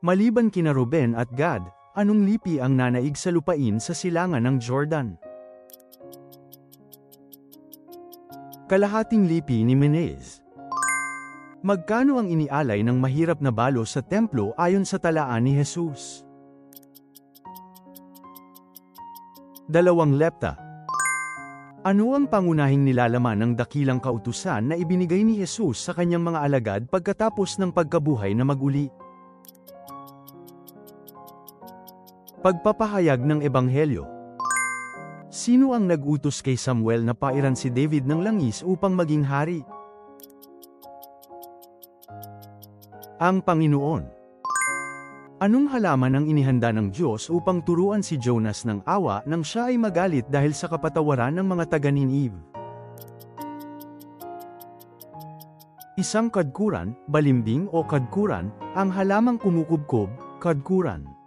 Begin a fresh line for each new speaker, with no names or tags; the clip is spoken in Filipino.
Maliban kina Ruben at Gad, anong lipi ang nanaig sa lupain sa silangan ng Jordan? Kalahating lipi ni Menez. Magkano ang inialay ng mahirap na balo sa templo ayon sa talaan ni Jesus? Dalawang lepta. Ano ang pangunahing nilalaman ng dakilang kautusan na ibinigay ni Jesus sa kanyang mga alagad pagkatapos ng pagkabuhay na maguli? Pagpapahayag ng Ebanghelyo Sino ang nag-utos kay Samuel na pairan si David ng langis upang maging hari? Ang Panginoon Anong halaman ang inihanda ng Diyos upang turuan si Jonas ng awa nang siya ay magalit dahil sa kapatawaran ng mga taga Ninive? Isang kadkuran, balimbing o kadkuran, ang halamang kumukubkob, kadkuran.